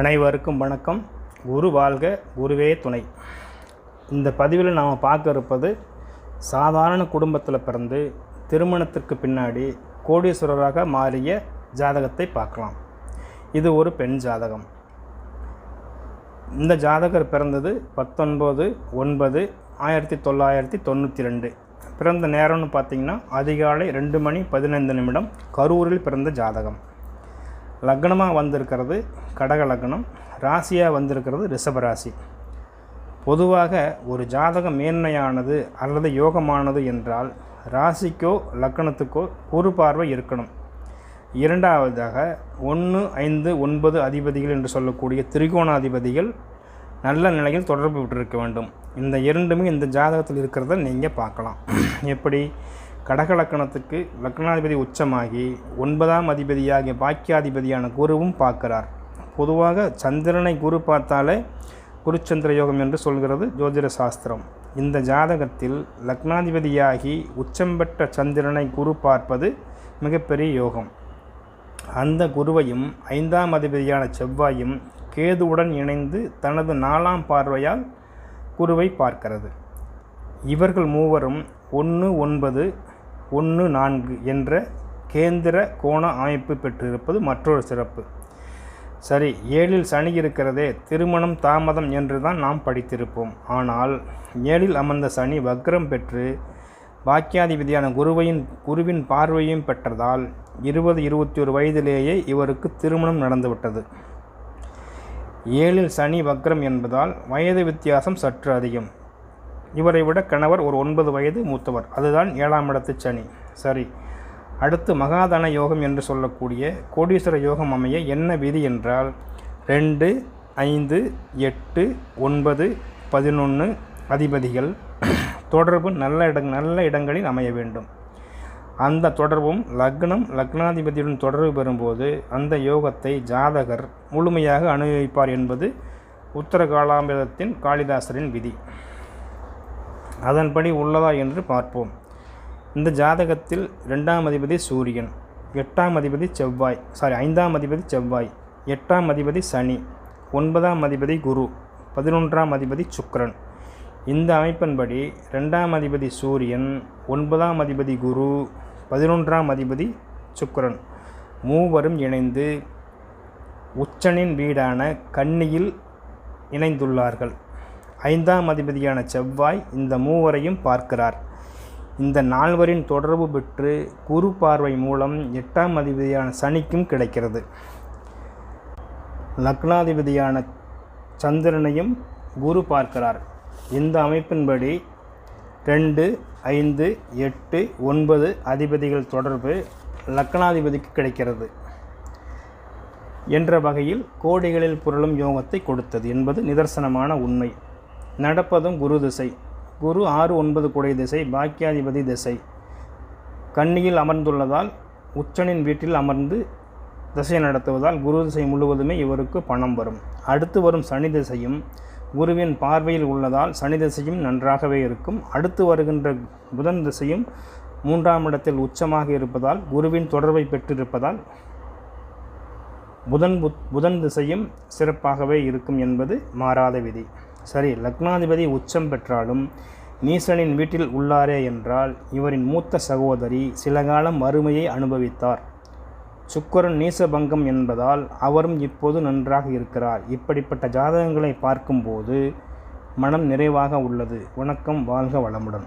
அனைவருக்கும் வணக்கம். குரு வாழ்க குருவே துணை. இந்த பதிவில் நாம் பார்க்க இருப்பது சாதாரண குடும்பத்தில் பிறந்து திருமணத்திற்கு பின்னாடி கோடீஸ்வரராக மாறிய ஜாதகத்தை பார்க்கலாம். இது ஒரு பெண் ஜாதகம். இந்த ஜாதகர் பிறந்தது பத்தொன்பது ஒன்பது ஆயிரத்தி தொள்ளாயிரத்தி தொண்ணூற்றி ரெண்டு. பிறந்த நேரம்னு பார்த்தீங்கன்னா அதிகாலை ரெண்டு மணி பதினைந்து நிமிடம் கரூரில் பிறந்த ஜாதகம். லக்னமாக வந்திருக்கிறது கடக லக்னம் ராசியாக வந்திருக்கிறது ரிஷபராசி பொதுவாக ஒரு ஜாதகம் மேன்மையானது அல்லது யோகமானது என்றால் ராசிக்கோ லக்கணத்துக்கோ ஒரு பார்வை இருக்கணும். இரண்டாவதாக ஒன்று ஐந்து ஒன்பது அதிபதிகள் என்று சொல்லக்கூடிய திரிகோணாதிபதிகள் நல்ல நிலையில் தொடர்பு விட்டிருக்க வேண்டும். இந்த இரண்டுமே இந்த ஜாதகத்தில் இருக்கிறத நீங்கள் பார்க்கலாம். எப்படி? கடக லக்கணத்துக்கு லக்னாதிபதி உச்சமாகி ஒன்பதாம் அதிபதியாகிய பாக்கியாதிபதியான குருவும் பார்க்கிறார். பொதுவாக சந்திரனை குரு பார்த்தாலே குருச்சந்திர யோகம் என்று சொல்கிறது ஜோதிட சாஸ்திரம். இந்த ஜாதகத்தில் லக்னாதிபதியாகி உச்சம் பெற்ற சந்திரனை குரு பார்ப்பது மிகப்பெரிய யோகம். அந்த குருவையும் ஐந்தாம் அதிபதியான செவ்வாயும் கேதுவுடன் இணைந்து தனது நாலாம் பார்வையால் குருவை பார்க்கிறது. இவர்கள் மூவரும் ஒன்று ஒன்பது ஒன்று நான்கு என்ற கேந்திர கோண அமைப்பு பெற்றிருப்பது மற்றொரு சிறப்பு. சரி ஏழில் சனி இருக்கிறதே திருமணம் தாமதம் என்று தான் நாம் படித்திருப்போம். ஆனால் ஏழில் அமர்ந்த சனி வக்ரம் பெற்று பாக்கியாதிபதியான குருவையின் குருவின் பார்வையும் பெற்றதால் இருபது இருபத்தி ஒரு வயதிலேயே இவருக்கு திருமணம் நடந்துவிட்டது. ஏழில் சனி வக்ரம் என்பதால் வயது வித்தியாசம் சற்று அதிகம். இவரை விட கணவர் ஒரு ஒன்பது வயது மூத்தவர். அதுதான் ஏழாம் இடத்து சனி. சரி. அடுத்து மகாதன யோகம் என்று சொல்லக்கூடிய கோடீஸ்வர யோகம் அமைய என்ன விதி என்றால் ரெண்டு ஐந்து எட்டு ஒன்பது பதினொன்று அதிபதிகள் தொடர்பு நல்ல இடங் நல்ல இடங்களில் அமைய வேண்டும். அந்த தொடர்பும் லக்னம் லக்னாதிபதியுடன் தொடர்பு பெறும்போது அந்த யோகத்தை ஜாதகர் முழுமையாக அனுபவிப்பார் என்பது உத்தர காலாமிரதத்தின் காளிதாசரின் விதி. அதன்படி உள்ளதா என்று பார்ப்போம். இந்த ஜாதகத்தில் ரெண்டாம் அதிபதி சூரியன் எட்டாம் அதிபதி செவ்வாய் சாரி ஐந்தாம் அதிபதி செவ்வாய் எட்டாம் அதிபதி சனி ஒன்பதாம் அதிபதி குரு பதினொன்றாம் அதிபதி சுக்ரன் இந்த அமைப்பின்படி ரெண்டாம் அதிபதி சூரியன் ஒன்பதாம் அதிபதி குரு பதினொன்றாம் அதிபதி சுக்ரன் மூவரும் இணைந்து உச்சனின் வீடான கன்னியில் இணைந்துள்ளார்கள். ஐந்தாம் அதிபதியான செவ்வாய் இந்த மூவரையும் பார்க்கிறார். இந்த நால்வரின் தொடர்பு பெற்று குரு பார்வை மூலம் எட்டாம் அதிபதியான சனிக்கும் கிடைக்கிறது. லக்னாதிபதியான சந்திரனையும் குரு பார்க்கிறார். இந்த அமைப்பின்படி ரெண்டு ஐந்து எட்டு ஒன்பது அதிபதிகள் தொடர்பு லக்னாதிபதிக்கு கிடைக்கிறது. என்ற வகையில் கோடிகளில் புரளும் யோகத்தை கொடுத்தது என்பது நிதர்சனமான உண்மை. நடப்பதும் குரு திசை. குரு ஆறு ஒன்பது குடை திசை பாக்கியாதிபதி திசை. கன்னியில் அமர்ந்துள்ளதால் உச்சனின் வீட்டில் அமர்ந்து திசை நடத்துவதால் குரு திசை முழுவதுமே இவருக்கு பணம் வரும். அடுத்து வரும் சனி திசையும் குருவின் பார்வையில் உள்ளதால் சனி திசையும் நன்றாகவே இருக்கும். அடுத்து வருகின்ற புதன் திசையும் மூன்றாம் இடத்தில் உச்சமாக இருப்பதால் குருவின் தொடர்பை பெற்றிருப்பதால் புதன் புத் புதன் திசையும் சிறப்பாகவே இருக்கும் என்பது மாறாத விதி. சரி லக்னாதிபதி உச்சம் பெற்றாலும் நீசனின் வீட்டில் உள்ளாரே என்றால் இவரின் மூத்த சகோதரி சில காலம் வறுமையை அனுபவித்தார். சுக்கரன் நீசபங்கம் என்பதால் அவரும் இப்போது நன்றாக இருக்கிறார். இப்படிப்பட்ட ஜாதகங்களை பார்க்கும்போது மனம் நிறைவாக உள்ளது. வணக்கம் வாழ்க வளமுடன்.